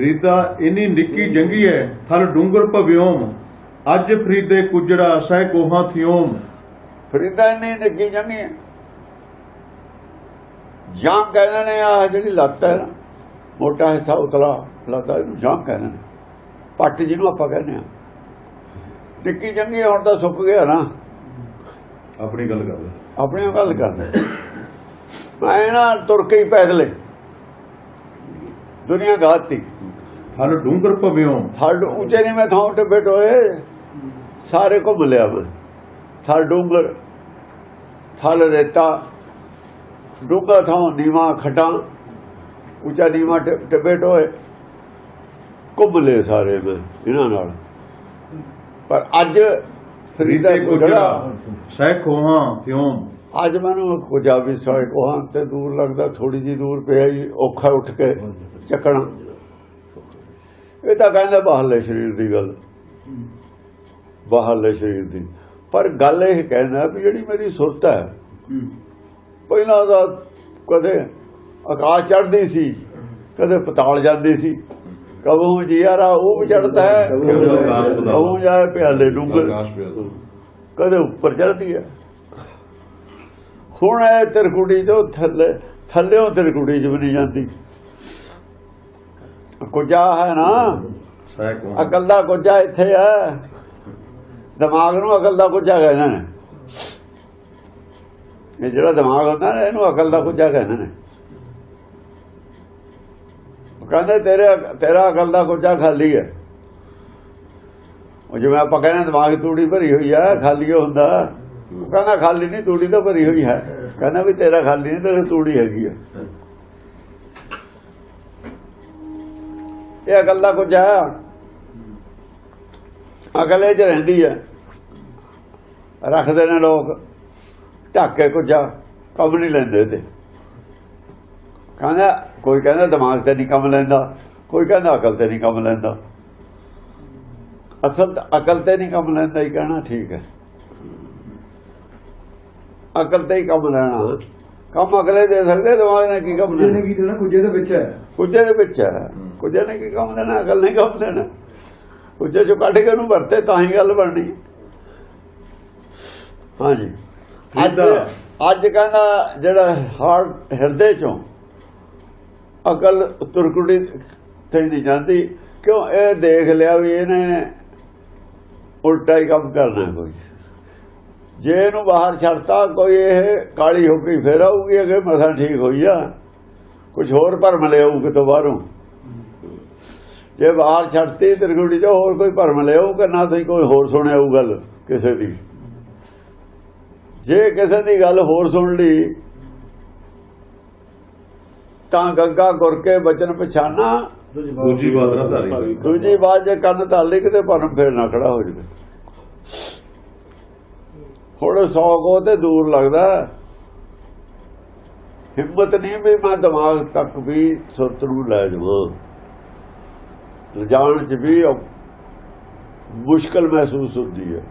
ਫਰੀਦਾ ਇਨੀ ਨਿੱਕੀ ਜੰਗੀ ਹੈ ਥਲ ਡੂੰਗਰ ਭਵਿਓਮ ਅੱਜ ਫਰੀਦੇ ਕੁਜੜਾ ਸਹਿ ਕੋਹਾਂ ਥਿਓਮ ਫਰੀਦਾ ਨੇ ਨਿੱਕੀ ਜੰਗੀ ਹੈ ਜਾਂ ਕਹਿੰਦੇ ਨੇ ਆ ਜਿਹੜੀ ਲੱਤ ਹੈ ਨਾ ਮੋਟਾ ਹਿੱਸਾ ਉਤਲਾ ਲੱਤ ਇਹਨੂੰ ਜਾਂ ਕਹਿੰਦੇ ਨੇ ਪੱਟ ਜਿਹਨੂੰ ਆਪਾਂ ਕਹਿੰਦੇ ਆ। ਨਿੱਕੀ ਜੰਗੀ ਹੁਣ ਤਾਂ ਸੁੱਕ ਗਿਆ ਨਾ। ਆਪਣੀ ਗੱਲ ਕਰ ਆਪਣੀ ਗੱਲ ਕਰਦੇ ਮੈਂ ਨਾ ਤੁਰ ਕੇ ਹੀ ਪੈਦਲੇ ਦੁਨੀਆ ਗਾਤੀ ਥਲ ਡੂੰਗਰ ਭਵਿਓਮ ਥੜ ਉੱਚੇ ਨਹੀਂ ਮੈਂ ਥਾਂ ਉੱਤੇ ਬੈਠੋਏ ਸਾਰੇ ਘੁੰਮ ਲਿਆ ਮੈਂ ਥੜ ਡੂੰਗਰ ਥਲ ਰੇਤਾ ਡੂੰਗਾ ਥਾਂ ਨੀਵਾ ਖਟਾਂ ਉੱਚਾ ਨੀਵਾ ਟਿੱਬੇ ਟੋਏ ਘੁੰਮ ਲਏ ਸਾਰੇ ਮੈਂ ਇਹਨਾਂ ਨਾਲ। ਪਰ ਅੱਜ ਫਰੀਦਾ ਕੁਜੜਾ ਸਹਿ ਕੋਹਾਂ ਥਿਓਮ ਅੱਜ ਮੈਨੂੰ ਪੰਜਾਬੀ ਸੜੇ ਕੋਹਾਂ ਤੇ ਦੂਰ ਲੱਗਦਾ ਥੋੜੀ ਜੀ ਦੂਰ ਪਿਆ ਜੀ ਔਖਾ ਉੱਠ ਕੇ ਚੱਕਣਾ। ਇਹ ਤਾਂ ਕਹਿੰਦਾ ਬਾਹਰਲੇ ਸਰੀਰ ਦੀ ਗੱਲ। ਬਾਹਰਲੇ ਸਰੀਰ ਦੀ। ਪਰ ਗੱਲ ਇਹ ਕਹਿੰਦਾ ਵੀ ਜਿਹੜੀ ਮੇਰੀ ਸੁਰਤ ਹੈ ਪਹਿਲਾਂ ਦਾ ਕਦੇ ਆਕਾਸ਼ ਚੜਦੀ ਸੀ ਕਦੇ ਪਤਾਲ ਜਾਂਦੀ ਸੀ। ਕਬਹੂ ਜੀਆਰਾ ਉਹ ਵੀ ਚੜਦਾ ਹੈ ਕਬਹੂ ਜਾਏ ਪਿਆਲੇ ਡੂੰਗਰ। ਕਦੇ ਉੱਪਰ ਚੜਦੀ ਹੈ। ਹੁਣ ਇਹ ਤਿਰਕੁੜੀ ਤੋਂ ਥੱਲੇ ਥੱਲੇੋਂ ਤਿਰਕੁੜੀ ਚ ਵੀ ਨਹੀਂ ਜਾਂਦੀ। ਕੁਜਾ ਹੈ ਨਾ? ਅਕਲ ਦਾ ਕੁਜਾ ਇੱਥੇ ਹੈ। ਦਿਮਾਗ ਨੂੰ ਅਕਲ ਦਾ ਕੁਜਾ ਕਹਿੰਦੇ ਨੇ। ਇਹ ਜਿਹੜਾ ਦਿਮਾਗ ਹੁੰਦਾ ਨਾ ਇਹਨੂੰ ਅਕਲ ਦਾ ਕੁਜਾ ਕਹਿੰਦੇ ਨੇ। ਕਹਿੰਦੇ ਤੇਰੇ ਤੇਰਾ ਅਕਲ ਦਾ ਕੁਜਾ ਖਾਲੀ ਹੈ। ਉਹ ਜਿਵੇਂ ਆਪਾਂ ਕਹਿੰਦੇ ਦਿਮਾਗ ਤੂੜੀ ਭਰੀ ਹੋਈ ਹੈ ਖਾਲੀ ਹੁੰਦਾ। ਉਹ ਕਹਿੰਦਾ ਖਾਲੀ ਨਹੀਂ ਤੂੜੀ ਤਾਂ ਭਰੀ ਹੋਈ ਹੈ। ਕਹਿੰਦਾ ਵੀ ਤੇਰਾ ਖਾਲੀ ਨਹੀਂ ਤੇਰੀ ਤੂੜੀ ਹੈਗੀ ਹੈ। ਇਹ ਅਕਲ ਦਾ ਕੁਝ ਹੈ। ਅਕਲ ਇਹ ਚ ਰਹਿੰਦੀ ਹੈ। ਰੱਖਦੇ ਨੇ ਲੋਕ, ਢੱਕੇ ਕੁਝਾ ਕੰਮ ਨਹੀਂ ਲੈਂਦੇ ਤੇ। ਕਹਿੰਦਾ, ਕੋਈ ਕਹਿੰਦਾ ਦਿਮਾਗ ਤੇ ਨਹੀਂ ਕੰਮ ਲੈਂਦਾ, ਕੋਈ ਕਹਿੰਦਾ ਅਕਲ ਤੇ ਨਹੀਂ ਕੰਮ ਲੈਂਦਾ। ਅਸਲ ਤਾਂ ਅਕਲ ਤੇ ਨਹੀਂ ਕੰਮ ਲੈਂਦਾ, ਹੀ ਕਹਿਣਾ ਠੀਕ ਹੈ। ਅਕਲ ਤੇ ਹੀ ਕੰਮ ਲੈਣਾ। ਕੰਮ ਅਗਲੇ ਦੇ ਸਕਦੇ ਦਿਮਾਗ ਨਾਲ ਕੀ ਕੰਮ ਜਿਹਨੇ ਕੀ ਦੇਣਾ ਕੁਝੇ ਦੇ ਵਿੱਚ ਹੈ। ਕੁਝੇ ਦੇ ਵਿੱਚ ਹੈ। ਕੁਝੇ ਨੇ ਕੀ ਕੰਮ ਦੇਣਾ? ਅਕਲ ਨੇ ਕੰਮ ਦੇਣਾ। ਕੁਝੇ ਚੋਂ ਕੱਢ ਕੇ ਉਹਨੂੰ ਵਰਤੇ ਤਾਂ ਹੀ ਗੱਲ ਬਣਨੀ। ਹਾਂਜੀ। ਅੱਜ। ਅੱਜ ਕਹਿੰਦਾ ਜਿਹੜਾ ਹਾਰਟ ਹਿਰਦੇ ਚੋਂ ਅਕਲ ਤੁਰਕੁੜੀ ਤੇ ਨਹੀਂ ਜਾਂਦੀ ਕਿਉਂ? ਇਹ ਦੇਖ ਲਿਆ ਵੀ ਇਹਨੇ ਉਲਟਾ ਹੀ ਕੰਮ ਕਰਨਾ ਕੋਈ। ਜੇ ਇਹਨੂੰ ਬਾਹਰ ਛੱਡਤਾ ਕੋਈ ਇਹ ਕਾਲੀ ਹੋ ਕੇ ਫੇਰ ਆਊਗੀ ਅਗੇ ਮਸਾਂ ਠੀਕ ਹੋਈ ਆ। ਕੁਝ ਹੋਰ ਭਰਮ ਲਿਆਊ ਕਿਤੋਂ ਬਾਹਰੋਂ। ਜੇ ਬਾਹਰ ਛੱਡਤੀ ਤਿਰਗੁੜੀ ਚ ਹੋਰ ਕੋਈ ਭਰਮ ਲਿਆਊ ਕਿ ਨਾ ਤੁਸੀਂ ਕੋਈ ਹੋਰ ਸੁਣਿਆ ਉਹ ਗੱਲ ਕਿਸੇ ਦੀ? ਜੇ ਕਿਸੇ ਦੀ ਗੱਲ ਹੋਰ ਸੁਣ ਲਈ ਤਾਂ ਗੱਗਾ ਗੁਰ ਕੇ ਬਚਨ ਪਛਾਨਾ। ਦੂਜੀ ਬਾਤ ਨਾ ਧਾਰੀ ਦੂਜੀ ਬਾਤ ਜੇ ਕੰਨ ਧਾਲੀ ਕਿਤੇ ਭਰਮ ਫੇਰ ਨਾ ਖੜਾ ਹੋ ਜਾਵੇ। ਹੁਣ ਸੌ ਕੋ ਤੇ ਦੂਰ ਲੱਗਦਾ। ਹਿੰਮਤ ਨਹੀਂ ਵੀ ਮੈਂ ਦਿਮਾਗ ਤੱਕ ਵੀ ਸੁਰਤ ਨੂੰ ਲੈ ਜਾਵਾਂ। ਲਿਜਾਣ ਚ ਵੀ ਮੁਸ਼ਕਲ ਮਹਿਸੂਸ ਹੁੰਦੀ ਹੈ।